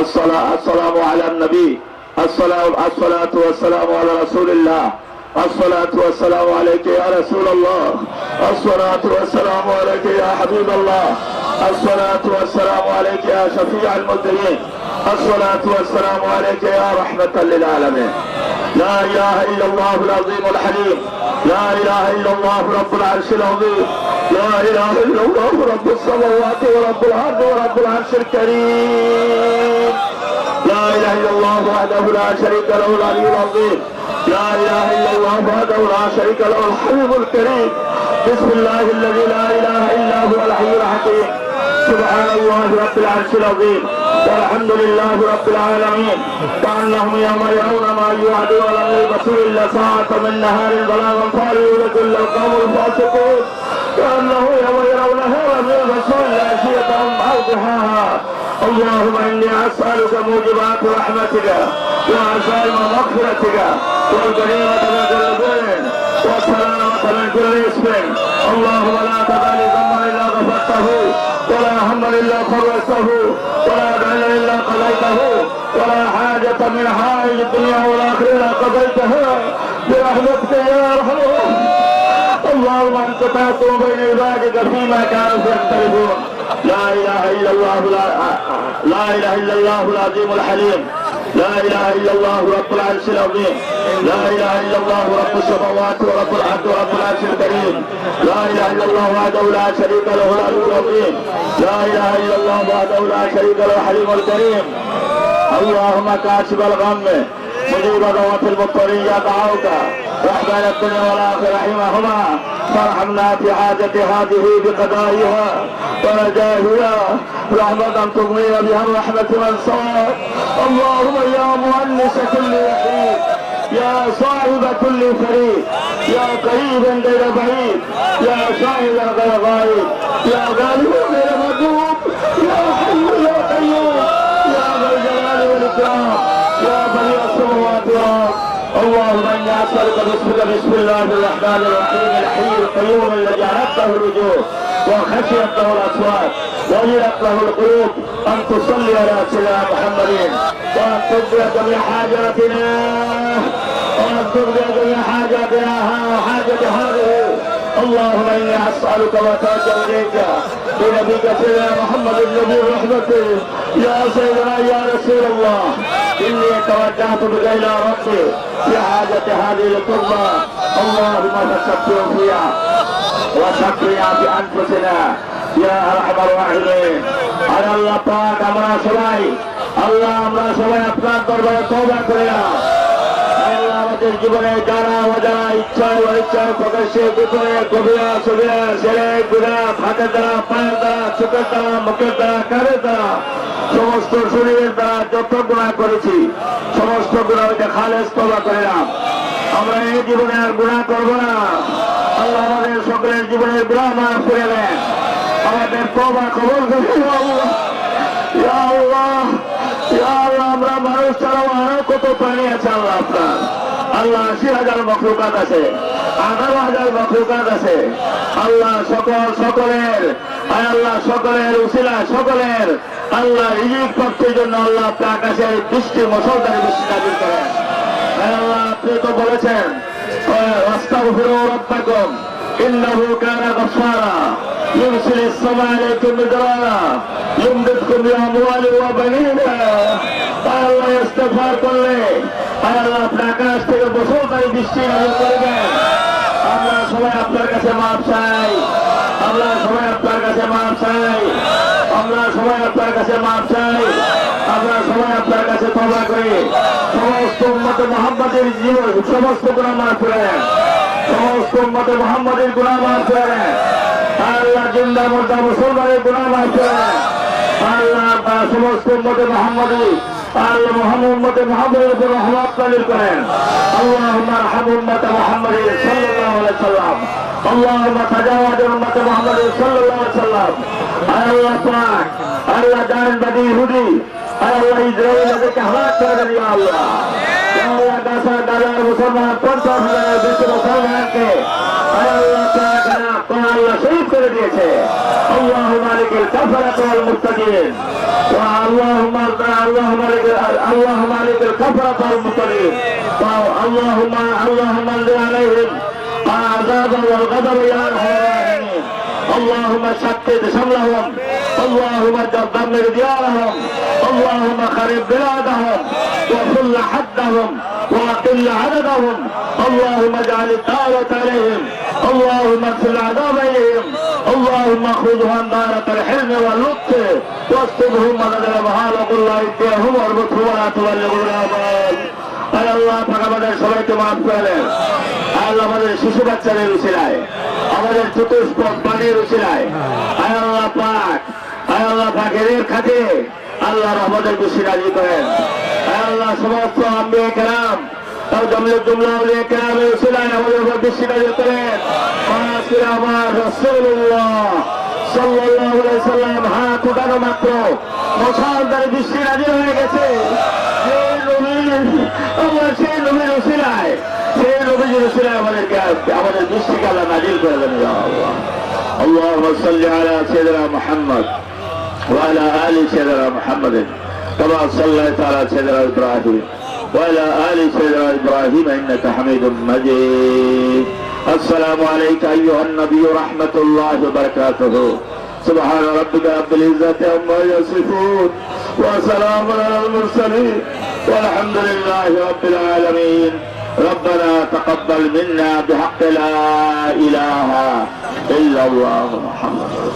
الصلاة السلام على النبي. الصلاة الصلاة والسلام على رسول الله. الصلاة والسلام عليك يا رسول الله. الصلاة والسلام عليك يا حبيب الله. الصلاة والسلام عليك يا شفيع المذنبين الصلاة والسلام عليك يا رحمة للعالمين. لا إله إلا الله العظيم الحليم. لا إله إلا الله رب العرش العظيم. لا إله إلا الله رب السماوات ورب الأرض ورب العرش الكريم. لا إله إلا الله وحده لا شريك له العلي العظيم. لا إله إلا الله وحده لا شريك له الحبيب الكريم. بسم الله الذي لا إله إلا هو الحي الحكيم. سبحان الله رب العرش العظيم. والحمد لله رب العالمين. كأنهم يوم يرون ما يوعدون لم يلبسوا إلا ساعة من نهار بلاغا فارغ كل القوم الفاسقون. كأنه يوم يرونها يلبسوا إلا عشية أو ضحاها اللهم إني أسألك موجبات رحمتك وعزائم مغفرتك والغنيمة من كل بر والسلامة من كل اسم. اللهم لا تدع لي ذنبا إلا غفرته ولا هما إلا فرجته ولا دعيا إلا قضيته ولا حاجة من حائج الدنيا والآخرة قضيتها. برحمتك يا أرحم اللهم انت تحكم بين عبادك فيما كانوا يختلفون لا اله الا الله لا, لا اله الا الله العظيم الحليم لا اله الا الله رب العرش العظيم لا اله الا الله رب السماوات ورب الأرض ورب العرش الكريم لا اله الا الله وحده لا شريك له العلي العظيم لا اله الا الله وحده لا شريك له الحليم الكريم اللهم كاشف الغم مجيب دعوة المضطرين دعوك رحمن الدنيا والآخرة رحمهما. فارحمنا في حاجة هذه بقضائها ورجائها. رحمة تغنينا بها الرحمة من صار اللهم يا مؤنس كل وحيد يا صاحب كل فريد يا قريبا غير بعيد. يا شاهد غير غائب يا غالب غير اللهم اني اسالك باسمك بسم الله الرحمن الرحيم الحي القيوم الذي عرفته الوجوه وخشيت له الأصوات وجلت له القلوب أن تصلي على سيدنا محمد وأن تقضي جميع حاجاتنا وأن تقضي جميع حاجاتنا وحاجة هذه. اللهم إني أسألك واتوجه إليك بنبيك سيدنا محمد النبي رحمته يا سيدنا يا رسول الله. اني توجهت بك الى ربي في حاجه هذه القربى اللهم فشفع فيها وشفع بانفسنا يا ارحم الراحمين আর আল্লাহ পাক আমরা সবাই আল্লাহ আমরা সবাই আপনার দরবারে তওবা করিলাম আল্লাহ আমাদের জীবনে যারা অজানা ইচ্ছায় অনিচ্ছায় প্রকাশ্যে গোপনে কবিরা সবিরা ছেলে গুড়া হাতের দ্বারা, পায়ের দ্বারা, চোখের দ্বারা, মুখের দ্বারা, কানের দ্বারা, সমস্ত শরীরের দ্বারা যত গুণা করেছি, সমস্ত গুণা হইতে খালেজ তবা করিলাম আমরা এই জীবনে আর গুণা করব না। আল্লাহ আমাদের সকলের জীবনের গুণা মাফ করে দেন। আমাদের তবা করে আল্লাহ, আমরা মানুষ ছাড়াও আরও কত প্রাণী আছে আল্লাহ আপনার। আল্লাহ আশি হাজার মখলুকাত আছে আঠারো হাজার মখলুকাত আছে আল্লাহ সকল সকলের আয় আল্লাহ সকলের উসিলা সকলের আল্লাহ রিজিক পক্ষের জন্য আল্লাহ আপনার আকাশে বৃষ্টি মুসলধারে বৃষ্টি নাজিল করেন আয় আল্লাহ আপনি তো বলেছেন রাস্তা ফিরো রব্বাকুম ইন্নাহু কানা গফফারা يرسل السماء عليكم مدرارا يمددكم بأموال وبنين আল্লাহ ইস্তেফার করলে আল্লাহ আপনার আকাশ থেকে তাই বৃষ্টি নাজিল করবেন আমরা সবাই আপনার কাছে মাপ চাই। আমরা সবাই আপনার কাছে মাপ চাই। আমরা সবাই আপনার কাছে মাপ চাই। আমরা সবাই আপনার কাছে তবা করি। সমস্ত উন্মত মোহাম্মদের জীবন, সমস্ত গুণা মাফ করে সমস্ত উন্মত মোহাম্মদের গুণা মাফ করে আল্লাহ জিন্দা, মুর্দা, মুসলমানের গুণা মাফ করে আল্লাহ, সমস্ত উম্মতে মোহাম্মদী আল্লাহ মোহাম্মদ উম্মতে মোহাম্মদের উপর রহমত নাজিল করেন اللهم ارحم امه محمد صلى الله عليه وسلم اللهم تجاوز امه محمد صلى الله عليه وسلم আল্লাহ পাক আল্লাহ জানেন বাদী ইহুদি আল্লাহ ইসরায়েল এদেরকে হালাক করে দেন ইয়া আল্লাহ ইয়া আল্লাহ গাছা হাজার মুসলমান, পঞ্চাশ হাজারের বেশি মুসলমানকে আল্লাহ শহীদ করে দিয়েছে। আল্লাহ মালিকের কাফারাত মুস্তাকিম আল্লাহ আল্লাহ মালিকের আল্লাহ মালিকের কাফারাত মুস্তাকিম আল্লাহ اللهم شتت شملهم اللهم دمر ديارهم اللهم خرب بلادهم وفل حدهم وقل عددهم اللهم اجعل الدعوة عليهم اللهم اغفر العذاب اليهم اللهم خذهم دارة الحلم واللطف واستبهم مدد الابهار وقل لا يديهم واربطهم ولا تبلغوا الاباد আয় আল্লাহ পাক আমাদের সবাইকে মাফ করলেন আল্লাহ আমাদের শিশু বাচ্চাদের উচিলায় আমাদের চতুষ্পদ পানির উচিলায় আয় আল্লাহ পাক, আয় আল্লাহ পাক এদের খাতে রহমদের খুশি রাজি করেন। আয় আল্লাহ সমস্ত আম্বে কেরাম আমাদের আমার মাত্র হয়ে গেছে। সেই নবীর উসিলায় সেই নবীর উসিলায় আমাদেরকে আজকে আমাদের দৃষ্টিকে আল্লাহ নাজিল করে দেন ইয়া আল্লাহ اللهم صل على سيدنا محمد وعلى ال سيدنا محمد كما صليت على سيدنا ابراهيم وعلى ال سيدنا ابراهيم انك حميد مجيد السلام عليك ايها النبي رحمه الله وبركاته سبحان ربك رب العزه عما يصفون وسلام على المرسلين والحمد لله رب العالمين ربنا تقبل منا بحق لا إله إلا الله محمد رسول